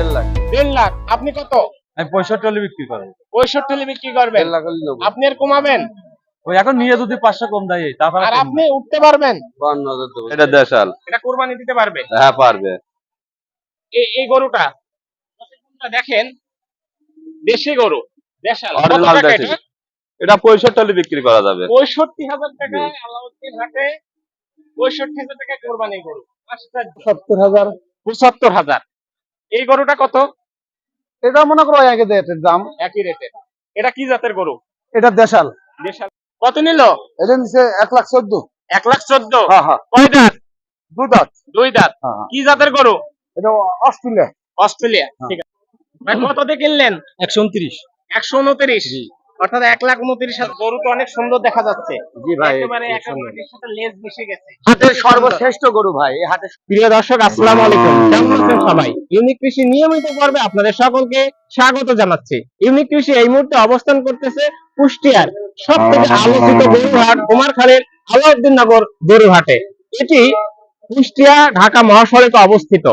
দেড় লাখ। দেড় লাখ। আপনি কত? আমি পঁয়ষট্টি হলে বিক্রি করেন। পঁয়ষট্টি হলে বিক্রি করবেন? দেড় লাখ হলে নেব আপনি আর কমাবেন? ওই এখন নিয়ে যদি পাঁচশো কম দেয় তারপরে আর আপনি উঠতে পারবেন? বান্ন দেবো এটা দেশাল। এটা কোরবানি দিতে পারবে? হ্যাঁ পারবে। এই এই গরুটা দেখেন দেশি গরু দেশাল। দেশি। এটা? এটা পঁয়ষট্টি হলে বিক্রি করা যাবে। পঁয়ষট্টি হাজার টাকায় আলাউদ্দিন হাটে পঁয়ষট্টি হাজার টাকায় কোরবানি গরু। সত্তর হাজার। পঁচাত্তর হাজার। এই গরুটা কত? এটা মনে করো একই রেটের দাম। একই রেটে এটা কি জাতের গরু? এটা দেশাল। দেশাল। কত নিল? এটা নিচে এক লাখ চোদ্দ। এক লাখ চোদ্দ? হ্যাঁ হ্যাঁ। কয় দাঁত? দু দাঁত। দুই দাঁত। হ্যাঁ। কি জাতের গরু? এটা অস্ট্রেলিয়া। অস্ট্রেলিয়া। ঠিক আছে। কত দিয়ে কিনলেন? একশো উনত্রিশ। একশো উনত্রিশ। অর্থাৎ এক লাখ উনত্রিশ হাজার। গরু তো অনেক সুন্দর দেখা যাচ্ছে। জি একেবারে লেজ মিশে গেছে। হাটের সর্বশ্রেষ্ঠ গরু ভাই হাটে প্রিয় দর্শক আসসালামু আলাইকুম। কেমন আছেন সবাই? ইউনিক কৃষি নিয়মিত পর্বে আপনাদের সকলকে স্বাগত জানাচ্ছি। ইউনিক কৃষি এই মুহূর্তে অবস্থান করতেছে কুষ্টিয়ার সব থেকে আলোচিত গরুহাট কুমারখালীর আলাউদ্দিন নগর গরুহাটে। এটি কুষ্টিয়া ঢাকা মহাসড়কে অবস্থিত।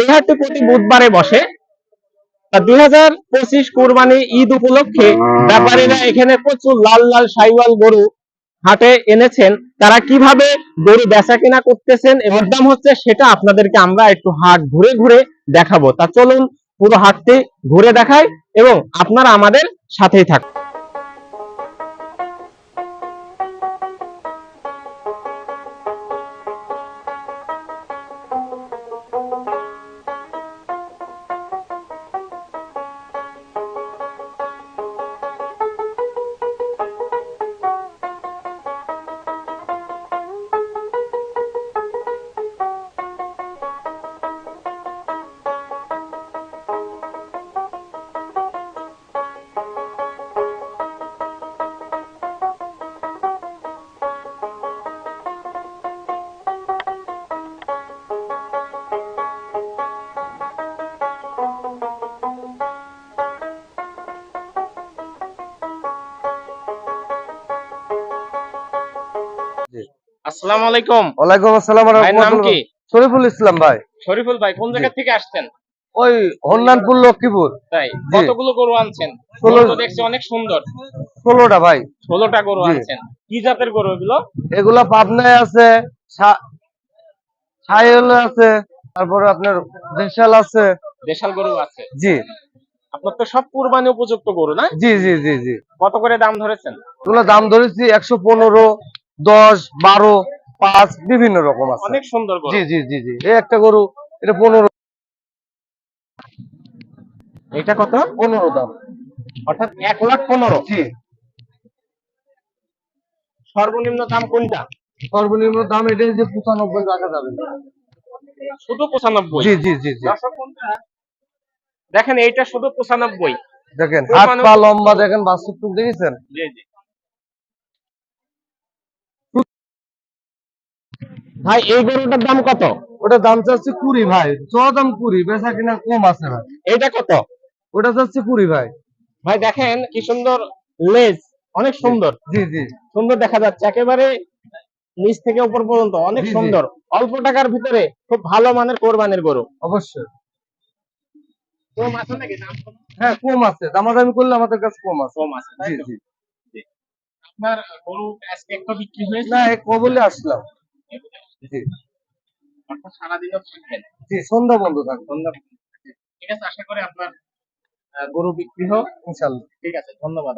এই হাটটি প্রতি বুধবারে বসে। দুই হাজার ঈদ উপলক্ষে ব্যাপারীরা এখানে প্রচুর লাল লাল সাইওয়াল গরু হাটে এনেছেন। তারা কীভাবে গরু বেচা কিনা করতেছেন এবং দাম হচ্ছে সেটা আপনাদেরকে আমরা একটু হাট ঘুরে ঘুরে দেখাবো। তা চলুন পুরো হাটটি ঘুরে দেখাই এবং আপনারা আমাদের সাথেই থাকুন। আসসালামু আলাইকুম। ওয়ালাইকুম আসসালাম নাম কি? শরীফুল ইসলাম ভাই। শরীফুল ভাই কোন জায়গা থেকে আসছেন? ওই হন্নানপুর লক্ষ্মীপুর। তাই কতগুলো গরু আনছেন? তো দেখছি অনেক সুন্দর। ষোলোটা ভাই। ষোলোটা গরু আনছেন। কি জাতের গরু এগুলো? এগুলা পাবনায় আছে আছে তারপরে আপনার দেশাল আছে। দেশাল গরু আছে। জি। আপনার তো সব কুরবানি উপযুক্ত গরু না? জি জি জি জি। কত করে দাম ধরেছেন? এগুলো দাম ধরেছি একশো পনেরো দশ বারো পাঁচ বিভিন্ন রকম আছে। অনেক সুন্দর জি জি জি জি। এই একটা গরু এটা পনেরো। এটা কত? পনেরো দাম। অর্থাৎ এক লাখ পনেরো। জি। সর্বনিম্ন দাম কোনটা? সর্বনিম্ন দাম এটা যে পঁচানব্বই রাখা যাবে। শুধু পঁচানব্বই? জি জি জি জি। দেখেন এইটা শুধু পঁচানব্বই। দেখেন হাত পা লম্বা দেখেন বাস্তব টুক দেখেছেন? জি জি। ভাই এই গরুটার দাম কত? ওটা দাম চাচ্ছে কুড়ি ভাই। চ দাম কুড়ি বেচা কিনা কম আছে ভাই। এইটা কত? ওটা চাচ্ছে কুড়ি ভাই। ভাই দেখেন কি সুন্দর লেজ অনেক সুন্দর। জি জি সুন্দর দেখা যাচ্ছে একেবারে নিচ থেকে উপর পর্যন্ত অনেক। সুন্দর। অল্প টাকার ভিতরে খুব ভালো মানের কোরবানির গরু। অবশ্যই। কম আছে নাকি? দাম হ্যাঁ কম আছে। দামাদামি করলে আমাদের কাছে কম আছে। কম আছে জি জি। আপনার গরু আজকে একটা বিক্রি হয়েছে? না কবলে আসলাম। জি। অর্থাৎ সারাদিনও থাকবেন জি সন্ধ্যা বন্ধ থাকবে সন্ধ্যা ঠিক আছে আশা করি আপনার গরু বিক্রি হোক। ইনশাল্লাহ ঠিক আছে ধন্যবাদ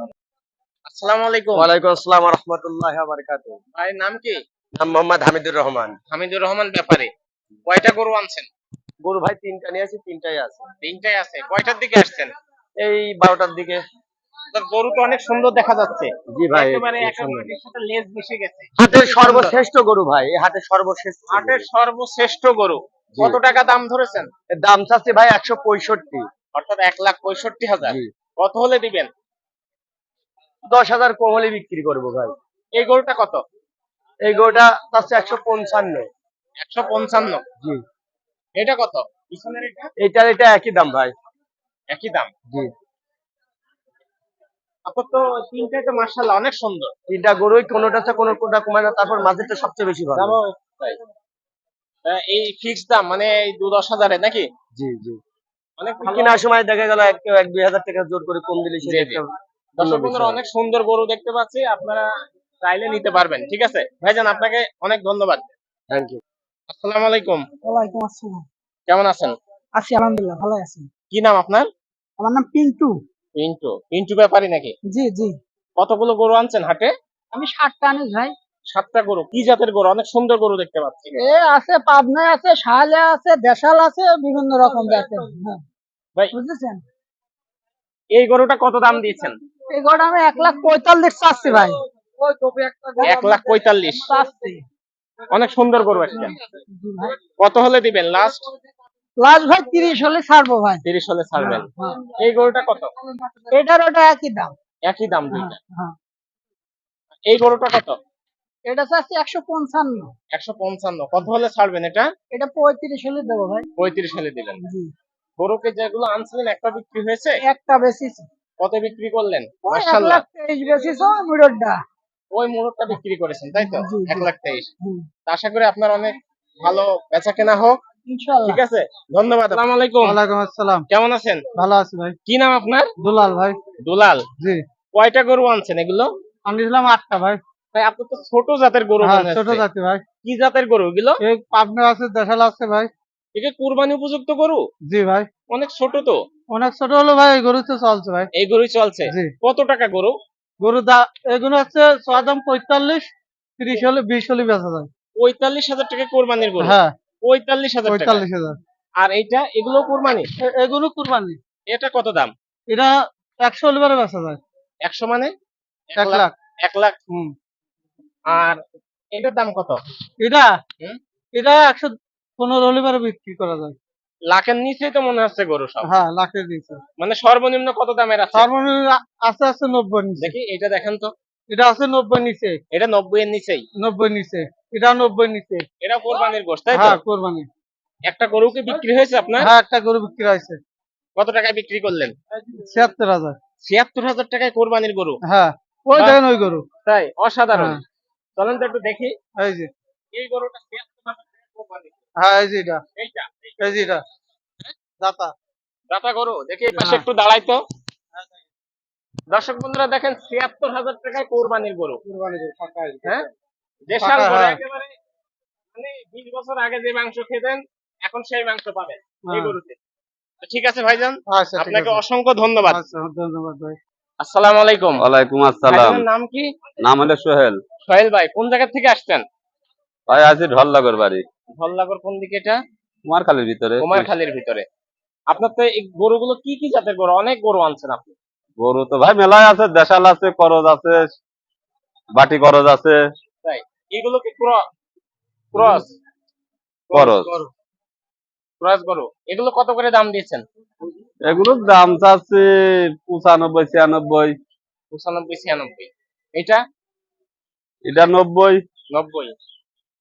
আসসালামু আলাইকুম। ওয়ালাইকুম আসসালাম রহমতুল্লাহ বারকাত ভাইয়ের নাম কি? নাম মোহাম্মদ হামিদুর রহমান। হামিদুর রহমান ব্যাপারী। কয়টা গরু আনছেন? গরু ভাই তিনটা নিয়ে আসি তিনটাই আছে। তিনটাই আছে। কয়টার দিকে আসছেন? এই বারোটার দিকে। গরু তো অনেক সুন্দর দেখা যাচ্ছে। জি ভাই একেবারে খুব একেবারে সুন্দর। এর সাথে লেজ মিশে গেছে। হাটের সর্বশ্রেষ্ঠ গরু ভাই এই হাটের সর্বশ্রেষ্ঠ হাটের সর্বশ্রেষ্ঠ গরু। কত টাকা দাম ধরেছেন? দাম চাচ্ছে ভাই একশো পঁয়ষট্টি। অর্থাৎ এক লাখ পঁয়ষট্টি হাজার। কত হলে দিবেন? দশ হাজার কম হলে বিক্রি করব ভাই। এই গরুটা কত? এই গরুটা চাচ্ছে একশো পঞ্চান্ন। একশো পঞ্চান্ন। জি। এটা কত? পিছনের এটা? এইটার এটা একই দাম ভাই। একই দাম। জি। আপনার তো তিনটাই তো মার্শাল্লাহ অনেক সুন্দর। তিনটা গরুই কোনোটা আছে কোনো কোনটা কমে না তারপর মাঝেরটা সবচেয়ে বেশি ভালো। দামও তাই। এই ফিক্স দাম মানে এই দু দশ হাজারে নাকি? জি জি। অনেক কেনার সময় দেখা গেল এক এক দুই হাজার টাকা জোর করে কম দিলে সেটা দর্শক বন্ধুরা অনেক সুন্দর গরু দেখতে পাচ্ছি আপনারা চাইলে নিতে পারবেন ঠিক আছে? ভাইজান আপনাকে অনেক ধন্যবাদ। থ্যাংক ইউ আসসালামু আলাইকুম। ওয়ালাইকুম আসসালাম। কেমন আছেন? আছি আলহামদুলিল্লাহ ভালো আছি। কি নাম আপনার? আমার নাম পিন্টু। পিন্টু পিন্টু ব্যাপারী নাকি? জি জি। কতগুলো গরু আনছেন হাটে? আমি ষাটটা আনি ভাই। সাতটা গরু। কি জাতের গরু? অনেক সুন্দর গরু দেখতে পাচ্ছি। এ আছে পাবনায় আছে শাহালে আছে দেশাল আছে বিভিন্ন রকম জাতের। হ্যাঁ। ভাই বুঝেছেন? এই গরুটা কত দাম দিয়েছেন? এই গোটা আমি এক লাখ পঁয়তাল্লিশ চাচ্ছি ভাই। এক লাখ পঁয়তাল্লিশ। অনেক সুন্দর গরু একটা। কত হলে দিবেন? লাস্ট? লাস্ট ভাই তিরিশ হলে ছাড়বো ভাই। তিরিশ হলে ছাড়বেন। হ্যাঁ। এই গরুটা কত? এটার ওটা একই দাম। একই দাম দুইটা। হ্যাঁ এই গরুটা কত? এটা চাচ্ছি একশো পঞ্চান্ন। একশো পঞ্চান্ন। কত হলে ছাড়বেন এটা? এটা পঁয়ত্রিশ হলে দেবো ভাই। পঁয়ত্রিশ হলে দিবেন জি। গরুকে যেগুলো আনছিলেন একটা বিক্রি হয়েছে? একটা বেশি কত বিক্রি করলেন? লাখ তেইশ বেশি মিররটা ওই মুহূর্তটা বিক্রি করেছেন তাই তো। এক লাখ তেইশ। আশা করি আপনার অনেক ভালো বেচা কেনা হোক। ঠিক আছে ধন্যবাদ। আসসালামু আলাইকুম। ওয়ালাইকুম আসসালাম। কেমন আছেন? ভালো আছি ভাই। কি নাম আপনার? দুলাল ভাই। দুলাল। জি। কয়টা গরু আনছেন এগুলো? আটটা ভাই। ভাই আপনার তো ছোট জাতের গরু হ্যাঁ ছোট জাতি ভাই। কি জাতের গরু এগুলো? পাবনা আছে দেশাল আছে ভাই। একে কুরবানি উপযুক্ত গরু? জি ভাই। অনেক ছোট তো। অনেক ছোট হলো ভাই এই গরু তো চলছে ভাই। এই গরুই চলছে। কত টাকা গরু? গরু দা এগুলো হচ্ছে ছয় দাম পঁয়তাল্লিশ তিরিশ হলে বিশ হলে বেচা যায়। পঁয়তাল্লিশ হাজার টাকা কোরবানির গরু। হ্যাঁ। পঁয়তাল্লিশ হাজার টাকা। পঁয়তাল্লিশ হাজার। আর এইটা এগুলো কোরবানি? এগুলো কুরবানি। এটা কত দাম? এটা একশো বেচা যায়। একশো মানে? এক লাখ। এক লাখ? হুম। আর এটার দাম কত? এটা? এটা একশো পনেরো বিক্রি করা যায়। লাখের নিচেই তো মনে হচ্ছে গরু সব। হ্যাঁ লাখের দিচ্ছে মানে সর্বনিম্ন কত দামের আছে? সর্বনিম্ন আছে আছে নব্বই নিচে। দেখি এটা দেখেন তো। এটা আছে নব্বই নিচে। এটা নব্বই এর নিচেই। নব্বই নিচে। এটা নব্বই নিচে। এটা কোরবানির গোষ্ঠ তাই হ্যাঁ কোরবানি। একটা গরু কি বিক্রি হয়েছে আপনার? হ্যাঁ একটা গরু বিক্রি হয়েছে। কত টাকায় বিক্রি করলেন? ছিয়াত্তর হাজার। ছিয়াত্তর হাজার টাকায় কোরবানির গরু? হ্যাঁ ওই দেখেন ওই গরু। তাই অসাধারণ। হ্যাঁ। চলেন তো একটু দেখি। এই যে। এই গরুটা ছিয়াত্তর হাজার টাকায় কোরবানি হ্যাঁ এই যে এটা। এইটা এই যে এটা। দাতা। দাতা গরু দেখি পাশে হ্যাঁ। একটু দাঁড়াই তো। দর্শক বন্ধুরা দেখেন ছিয়াত্তর হাজার টাকায় কোরবানির গরু। এই। হ্যাঁ? দেশাল গরু। একেবারে মানে বিশ বছর আগে যে মাংস খেতেন এখন সেই মাংস পাবেন এই হ্যাঁ। গরুতে ঠিক আছে ভাইজান আচ্ছা আপনাকে অসংখ্য ধন্যবাদ। আচ্ছা ধন্যবাদ ভাই। আসসালামু আলাইকুম। ওয়ালাইকুম আসসালাম। নাম কি? নাম হলো সোহেল। সোহেল ভাই কোন জায়গা থেকে আসছেন? ভাই আছি ঢলনগর বাড়ি। ভল্লাগর কোন দিকে এটা? কুমারখালীর ভিতরে। কুমারখালীর ভিতরে। আপনার তো এই গরুগুলো কি কি জাতের গরু? অনেক গরু আনছেন আপনি। গরু তো ভাই মেলায় আছে দেশাল আছে করজ আছে বাটি করজ আছে। এগুলো কি ক্রস? ক্রস? করজ ক্রস গরু। এগুলো কত করে দাম দিয়েছেন? এগুলোর দাম চাচ্ছে পঁচানব্বই ছিয়ানব্বই। পঁচানব্বই ছিয়ানব্বই। এটা? এটা নব্বই। নব্বই।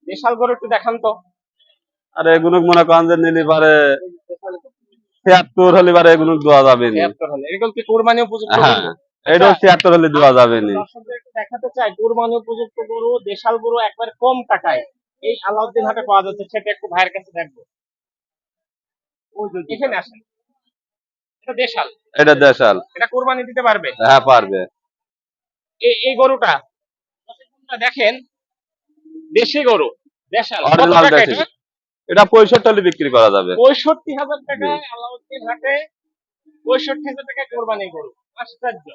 বিশাল গরু একটু দেখান তো। আর এগুলো মনে করেন যে নিলি পারে ছিয়াত্তর হলে এগুলো দেওয়া যাবে নি। এগুলো কি কোরবানি উপযুক্ত হ্যাঁ এটাও ছিয়াত্তর হলে দেওয়া যাবে নি। দেখাতে চাই কোরবানি উপযুক্ত গরু দেশাল গরু একবার কম টাকায়। এই আলাউদ্দিন হাটে পাওয়া যাচ্ছে সেটা একটু ভাইয়ের কাছে দেখব। এখানে আসেন। এটা দেশাল। এটা দেশাল। এটা কোরবানি দিতে পারবে? হ্যাঁ পারবে। এই এই গরুটা দেখেন দেশি গরু দেশাল। এটা? পঁয়ষট্টি হলে বিক্রি করা যাবে। পঁয়ষট্টি হাজার টাকায় আলাউদ্দিন হাটে পঁয়ষট্টি হাজার টাকায় কোরবানি গরু। আশ্চর্য।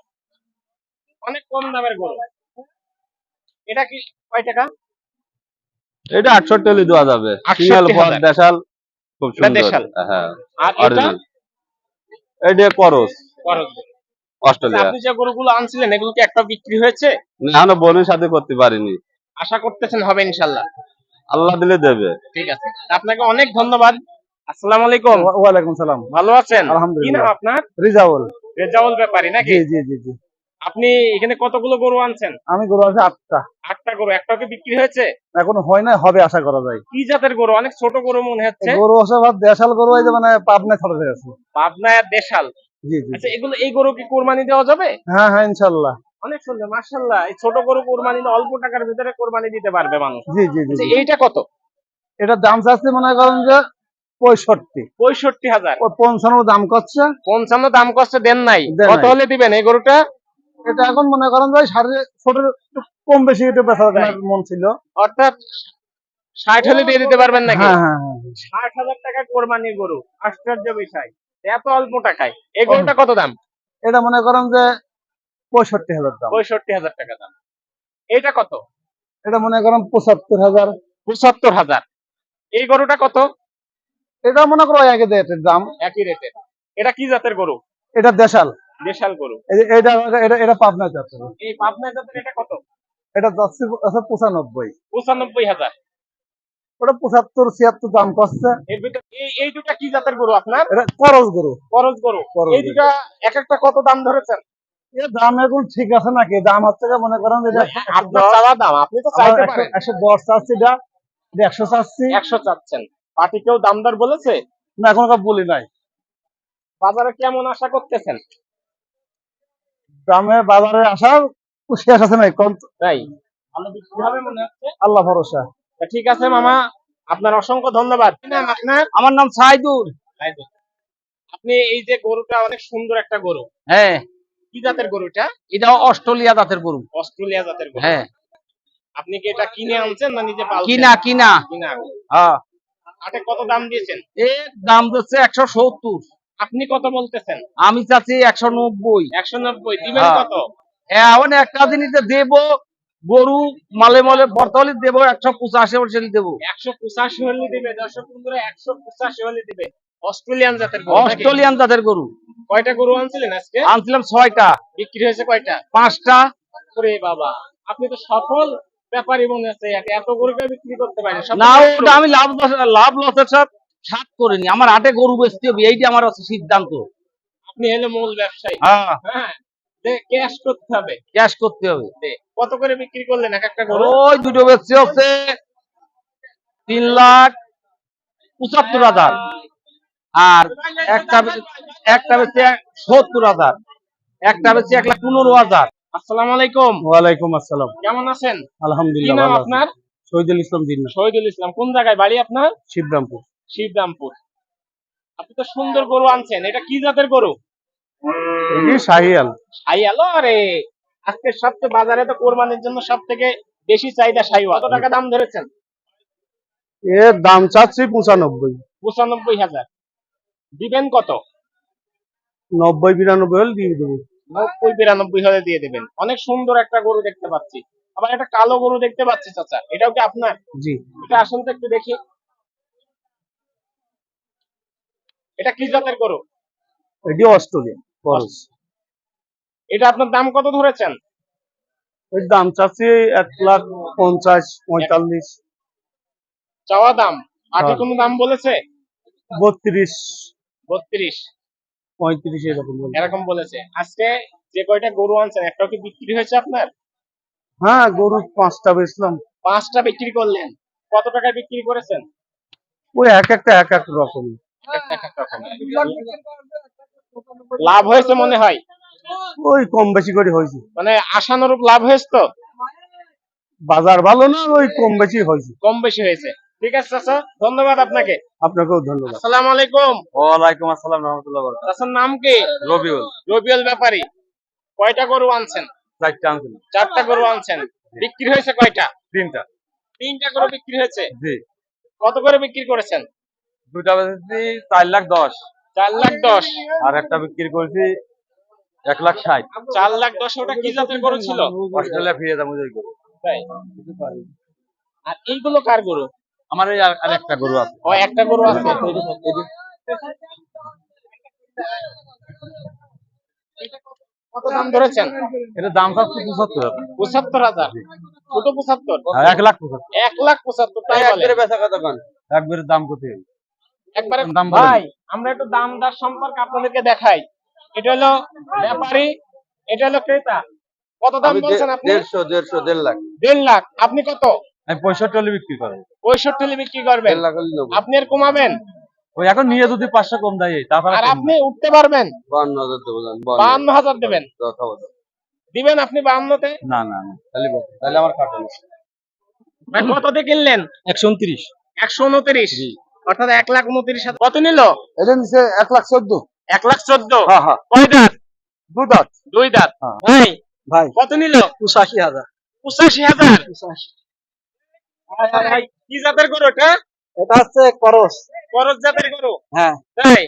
অনেক কম দামের গরু। এটা কি কয় টাকা? এটা আটষট্টি হলে দেওয়া যাবে। 68 সিঙ্গেল পর দেশাল খুব সুন্দর। হ্যাঁ আর এটা? করস। খরচ অস্ট্রেলিয়া। আপনি যে গরুগুলো আনছিলেন এগুলো কি একটা বিক্রি হয়েছে? না, এখনও বোনের সাথে করতে পারিনি। আশা করতেছেন হবে ইনশাল্লাহ। আল্লাহ দিলে দেবে। ঠিক আছে। আপনাকে অনেক ধন্যবাদ। আসসালামু আলাইকুম। ওয়ালাইকুম সালাম। ভালো আছেন? আলহামদুলিল্লাহ। আপনার? রিজাউল। রেজাউল ব্যাপারী নাকি? জি জি জি আপনি এখানে কতগুলো গরু আনছেন? আমি গরু আছে আটটা। আটটা গরু। একটাও কি বিক্রি হয়েছে? এখন হয় না হবে আশা করা যায়। কি জাতের গরু? অনেক ছোট গরু মনে হচ্ছে। গরু আছে দেশাল গরু এই যে মানে পাবনা খরচ হয়ে গেছে পাবনা আর দেশাল। জি জি আচ্ছা এগুলো এই গরু কি কোরবানি দেওয়া যাবে? হ্যাঁ হ্যাঁ ইনশাল্লাহ অনেক সুন্দর মার্শাল্লাহ এই ছোট গরু কোরবানি অল্প টাকার ভিতরে কোরবানি দিতে পারবে মানুষ। জি জি জি আচ্ছা এইটা কত? এটার দাম চাচ্ছে মনে করেন যে পঁয়ষট্টি। পঁয়ষট্টি হাজার। পঞ্চান্ন দাম করছে। পঞ্চান্ন দাম কষ্ট দেন নাই। কত হলে দিবেন এই গরুটা? এটা এখন মনে করেন যে সাড়ে ছোটের কম বেশি একটু বেচা মন ছিল। অর্থাৎ ষাট হলে দিয়ে দিতে পারবেন নাকি? হ্যাঁ হ্যাঁ হ্যাঁ। ষাট হাজার টাকা কোরবানির গরু। আশ্চর্য বিষয়। এত অল্প টাকায়। এই গরুটা কত দাম? এটা মনে করেন যে পঁয়ষট্টি হাজার দাম। পঁয়ষট্টি হাজার টাকা দাম। এটা কত? এটা মনে করেন পঁচাত্তর হাজার। পঁচাত্তর হাজার। এই গরুটা কত? এটা মনে করো একই রেটের দাম। একই রেটের। এটা কি জাতের গরু? এটা দেশাল। দেশাল গরু। এটা এটা এটা পাবনা যাচ্ছে এই পাবনা জাতের এটা কত? এটা যাচ্ছে আছে পঁচানব্বই। পঁচানব্বই হাজার। ওটা পঁচাত্তর ছিয়াত্তর দাম করছে। এই এই দুটা কি জাতের গরু আপনার? খরচ গরু। করজ গরু। এই দুটা এক একটা কত দাম ধরেছেন? দাম এখন ঠিক আছে নাকি? দাম হচ্ছে মনে করেন এটা আপনার চাওয়া দাম আপনি তো চাইতে পারেন। একশো দশ চাচ্ছি এটা এটা একশো চাচ্ছি। একশো চাচ্ছেন। পার্টি কেউ দামদার বলেছে? না এখন বলি নাই। বাজারে কেমন আশা করতেছেন? দামে বাজারে আসার শেষ আছে নাই কোন তাই? ভালো বিক্রি হবে হচ্ছে। আল্লাহ ভরসা। ঠিক আছে মামা আপনার অসংখ্য ধন্যবাদ। আপনার আমার নাম সাইদুল। সাইদুল। আপনি এই যে গরুটা অনেক সুন্দর একটা গরু। হ্যাঁ। কি জাতের গরুটা এটা? অস্ট্রেলিয়া দাঁতের গরু। অস্ট্রেলিয়া জাতের গরু। হ্যাঁ। আপনি কি এটা কিনে আনছেন না নিজে পালছেন? কিনা কিনা। কিনা। হ্যাঁ। হাটে কত দাম দিয়েছেন? এর দাম দিচ্ছে একশো সত্তর। আপনি কত বলতেছেন? আমি চাচ্ছি একশো নব্বই। একশো নব্বই। হ্যাঁ। কত? এখন একটা জিনিসে দেব গরু মালে মালে বর্তমানে দেব একশো পঁচাশি বছর দেবো। একশো পঁচাশি হলে দিবে। দর্শক বন্ধুরা একশো পঁচাশি হলে দিবে। অস্ট্রেলিয়ান জাতের গরু অস্ট্রেলিয়ান জাতের গরু। কয়টা গরু আনছিলেন আজকে? আনছিলাম ছয়টা। বিক্রি হয়েছে কয়টা? পাঁচটা। ওরে বাবা আপনি তো সফল ব্যাপারী মনে হচ্ছে এত- গরু বিক্রি করতে পারেন না। ওটা আমি লাভ লাভ লসের সাথে সাত করিনি। আমার হাটে গরু বেচতে হবে এইটা আমার হচ্ছে সিদ্ধান্ত। আপনি হলো মূল ব্যবসায়ী। হ্যাঁ। ক্যাশ করতে হবে। ক্যাশ করতে হবে। কত করে বিক্রি করলেন এক একটা গরু? ওই দুটো বেচছে হচ্ছে তিন লাখ পঁচাত্তর হাজার। আর একটা একটা বেচছে সত্তর হাজার। একটা বেচছে এক লাখ পনেরো হাজার। আসসালামু আলাইকুম। ওয়ালাইকুম আসসালাম। কেমন আছেন? আলহামদুলিল্লাহ ভালো আপনার? শহীদুল ইসলাম দিন শহীদুল ইসলাম। কোন জায়গায়? বাড়ি আপনার? শিবরামপুর। শিবরামপুর। আপনি তো সুন্দর গরু আনছেন। এটা কি জাতের গরু? এই শাহিয়াল। সাইয়াল আরে! আজকে সবচেয়ে বাজারে তো কোরবানির জন্য সব থেকে বেশি চাহিদা সাইওয়া কত টাকা দাম ধরেছেন? এর দাম চাচ্ছি পঁচানব্বই। পঁচানব্বই হাজার। দিবেন কত? নব্বই বিরানব্বই হলে দিয়ে দেবো। নব্বই বিরানব্বই হলে দিয়ে দেবেন। অনেক সুন্দর একটা গরু দেখতে পাচ্ছি। আবার একটা কালো গরু দেখতে পাচ্ছি চাচা। এটাও কি আপনার? জি। এটা আসুন তো একটু দেখি। এটা কি জাতের গরু? এটি অস্ট্রেলিয়া। এটা আপনার দাম কত ধরেছেন? এর দাম চাচ্ছি এক লাখ পঞ্চাশ পঁয়তাল্লিশ। চাওয়া দাম? আগে হ্যাঁ। কোনো দাম বলেছে? বত্রিশ। বত্রিশ। পঁয়ত্রিশ এরকম এরকম বলেছে। আজকে যে কয়টা গরু আনছেন একটাও কি বিক্রি হয়েছে আপনার? হ্যাঁ গরু পাঁচটা বেচলাম। পাঁচটা বিক্রি করলেন। কত টাকায় বিক্রি করেছেন? ওই এক একটা এক এক রকম। লাভ হয়েছে মনে হয়? ওই কম বেশি করে হয়েছে। মানে আশানুরূপ লাভ হয়েছে তো? বাজার ভালো না ওই কম বেশি হয়েছে। কম বেশি হয়েছে। ঠিক আছে চাচা? ধন্যবাদ আপনাকে। আপনাকেও ধন্যবাদ। আসসালামু আলাইকুম। ওয়ালাইকুম আসসালাম রহমতুল্লাহ চাচার নাম কি? রবিউল। রবিউল ব্যাপারী। কয়টা গরু আনছেন? চারটা আনছিল চারটা গরু আনছেন। বিক্রি হয়েছে কয়টা? তিনটা। তিনটা গরু বিক্রি হয়েছে? জি। কত করে বিক্রি করেছেন? দুটা বেচেছি চার লাখ দশ। চার লাখ দশ। আর একটা বিক্রি করেছি এক লাখ ষাট। চার লাখ দশ ওটা কি জাতের গরু ছিল? অস্ট্রেলিয়া ফিরে যাব গরু। তাই। আর এইগুলো কার গরু? আমার এই আর একটা গরু আছে। ও একটা গরু আছে? কত দাম ধরেছেন? এটা দাম থাকছে পঁচাত্তর পঁচাত্তর হাজার? ছোট পঁচাত্তর? আর এক লাখ পঁচাত্তর। এক লাখ পঁচাত্তর তাই বলে। বেচা কথা পান একবারে দাম কত একবারে দাম ভাই আমরা একটু দাম দর সম্পর্কে আপনাদেরকে দেখাই। এটা হলো ব্যাপারী এটা হলো ক্রেতা। কত দাম বলছেন আপনি? দেড়শো দেড়শো দেড় লাখ। দেড় লাখ। আপনি কত? উনত্রিশ। একশো উনত্রিশ? অর্থাৎ এক লাখ উনত্রিশ কত নিল? এক লাখ চোদ্দ। এক লাখ চোদ্দ? কয় দাঁত? দু দুই দাঁত। ভাই ভাই। কত নিল? পঁচাশি হাজার। পঁচাশি হাজার? পঁচাশি। কি জাতের গরু এটা এটা হচ্ছে করস করস জাতের গরু হ্যাঁ তাই